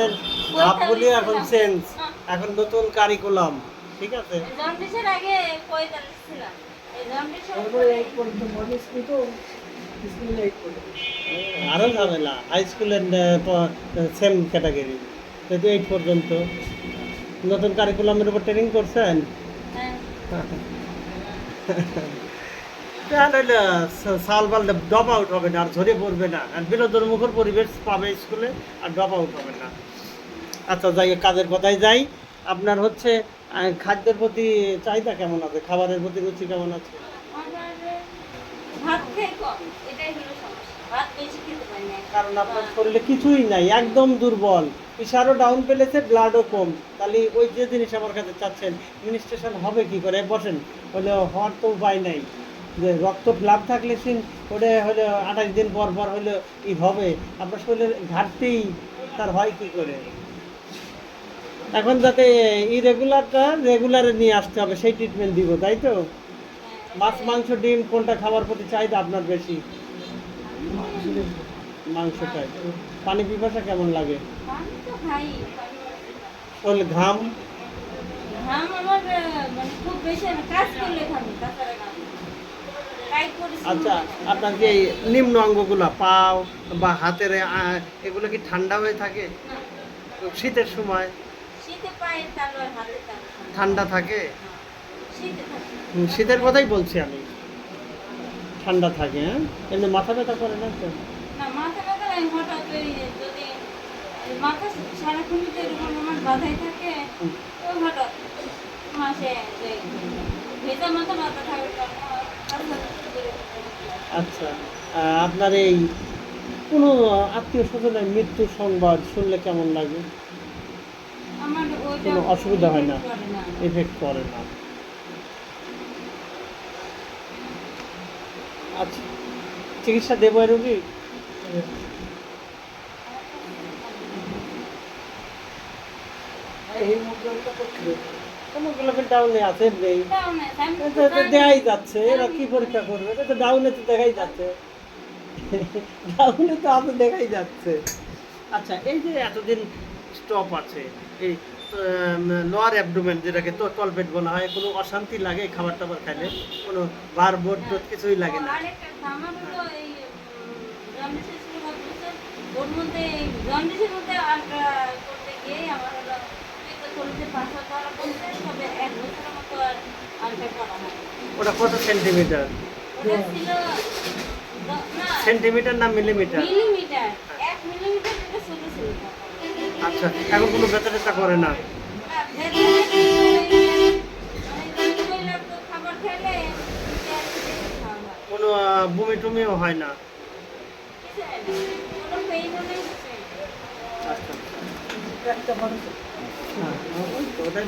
সালের ভাবগুলি এখন চেঞ্জ এখন নতুন কারিকুলাম ঠিক আছে? জন্ডিসের আগে পঁয়তাল্লিশ ছিলাম আরও ঝামেলা হাই স্কুলের সেম ক্যাটাগরি যেহেতু এইট পর্যন্ত। নতুন কারিকুলামের উপর ট্রেনিং করছেন? হ্যাঁ। তাহলে সাল বাল ড্রপ আউট হবে না আর ঝরে পড়বে না। আর বিনোদন মুখর পরিবেশ পাবে স্কুলে আর ড্রপ আউট হবে না। আচ্ছা যাই কাজের কথায় যাই। আপনার হচ্ছে খাদ্যের প্রতি চাহিদা কেমন আছে? খাবারের প্রতি রুচি কেমন আছে? কারণ আপনার শরীরে কিছুই নাই একদম দুর্বল। প্রেশারও ডাউন পেলেছে ব্লাডও কম। তাহলে ওই যে জিনিস আমার কাছে চাচ্ছেন মিনিস্ট্রেশন হবে কি করে? বসেন হলে হওয়ার তো উপায় নাই। যে রক্ত ব্লাড থাকলে সিন ওটা হলে আঠাশ দিন পর পর হলে ই হবে। আপনার শরীরের ঘাটতেই তার হয় কি করে? এখন যাতে ইরেগুলারটা রেগুলারে নিয়ে আসতে হবে সেই ট্রিটমেন্ট দিব তাই তো? মাছ মাংস ডিম কোনটা খাবার প্রতি চাহিদা আপনার বেশি? মাংসটাই। পানি পিপাসা কেমন লাগে? ঘাম? মানে আচ্ছা আপনার এই নিম্ন অঙ্গগুলো পাও বা হাতের এগুলো কি ঠান্ডা হয়ে থাকে? শীতের সময়? ঠান্ডা থাকে? হ্যাঁ, শীতের কথাই বলছি আমি। ঠান্ডা থাকে হ্যাঁ? এমনি মাথা ব্যথা করে না তো? মাথা ব্যথা হঠাৎ যদি মাথা সারাক্ষণ এরকম আমার বাধাই থাকে তো হঠাৎ মাসে ভেজা মাথা ব্যথা থাকার কারণে হঠাৎ করে আচ্ছা আপনার এই কোনো আত্মীয় স্বজনের মৃত্যু সংবাদ শুনলে কেমন লাগে? কোনো অসুবিধা হয় না? এফেক্ট করে না। আচ্ছা চিকিৎসা দেবো এর রোগী? ডাউনে আছে? নেই। দেখাই যাচ্ছে। এরা কি পরীক্ষা করবে? এটা তো ডাউনে তো দেখাই যাচ্ছে। ডাউনে তো দেখাই যাচ্ছে। আচ্ছা এই যে এতদিন স্টপ আছে এই লোয়ার অ্যাবডোমেন যেটাকে তো তলপেট বলা হয় কোনো অশান্তি লাগে খাবার টাবার খাইলে? কোনো বার বোর্ড টোট কিছুই লাগে না? ওটা কত সেন্টিমিটার সেন্টিমিটার না মিলিমিটার মিলিমিটার আচ্ছা এখন কোনো ট্যাথা করে না। কোনো বমি টুমিও হয় না। আচ্ছা।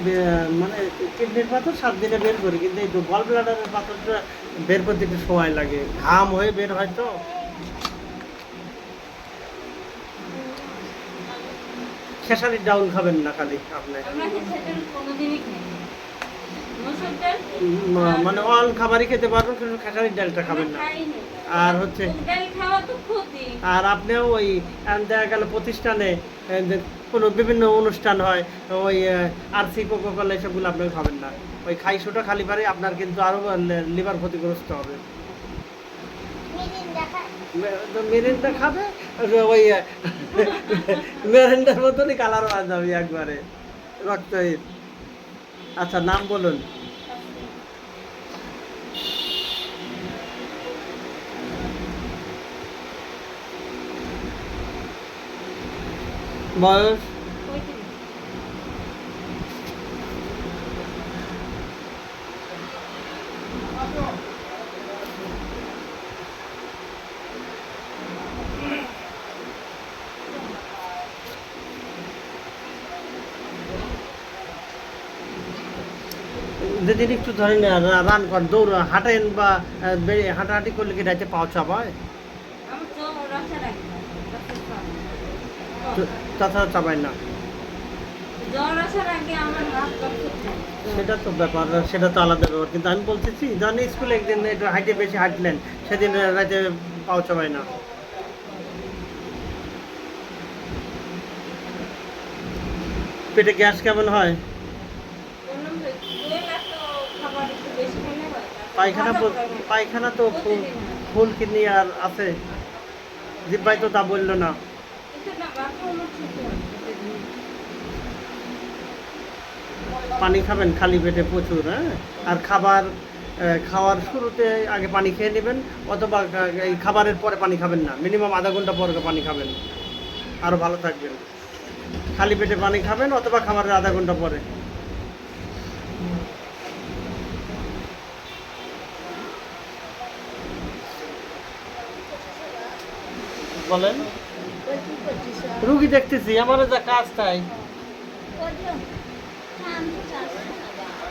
হ্যাঁ, মানে কিডনির পাথর সাত দিনে বের করি কিন্তু এই গল ব্লাডারের পাথরটা বের করতে একটু সময় লাগে। ঘাম হয়ে বের হয় তো। খেসারি ডাউন খাবেন না খালি আপনি। মানে অল খাবারই খেতে পারবেন কিন্তু খেসারি ডালটা খাবেন না। আর হচ্ছে। আর আপনিও ওই দেখা গেল প্রতিষ্ঠানে কোনো বিভিন্ন অনুষ্ঠান হয় ওই আরসি কোকো কলা এসবগুলো আপনি খাবেন না। ওই খাই সোটা খালি পারে আপনার কিন্তু আরও লিভার ক্ষতিগ্রস্ত হবে। মেরিনটা খাবে? ওই মেরিনটার মতনই কালার হয়ে যাবে একবারে। রক্তহীন আচ্ছা নাম বলুন। বয়স? যেদিন একটু ধরেন রান করেন দৌড় হাঁটেন বা হাঁটাহাঁটি করলে কি রাইতে পাওয়া চাপায় আমার জ্বর রসা রাখি না, রসের খাওয়া। তো- তাছাড়া চাপায় না। সেটা তো ব্যাপার সেটা তো আলাদা ব্যাপার। কিন্তু আমি বলতেছি ধরেন স্কুলে একদিন একটু হাইটে বেশি হাঁটলেন সেদিন রাতে পাওয়া চাপায় না। পেটে গ্যাস কেমন হয় বললাম যে, দোয়েল এত খাবার একটু বেশি খেলে হয়। তারপর পায়খানা। পায়খানা তো ফুল ফুল কিডনি আর আছে। জিব্বাই তো তা বলল না। পানি খাবেন খালি পেটে প্রচুর হ্যাঁ? আর খাবার খাওয়ার শুরুতে আগে পানি খেয়ে নেবেন, অথবা এই খাবারের পরে পানি খাবেন না। মিনিমাম আধা ঘণ্টা পরে পানি খাবেন। আরও ভালো থাকবেন। খালি পেটে পানি খাবেন, অথবা খাবারের আধা ঘণ্টা পরে। বলেন? রুগী দেখতেছি আমার যা কাজ তাই।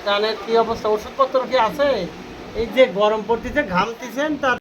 কানের কি অবস্থা? ওষুধপত্র কি আছে? এই যে গরম পড়তেছে, ঘামতেছেন, তার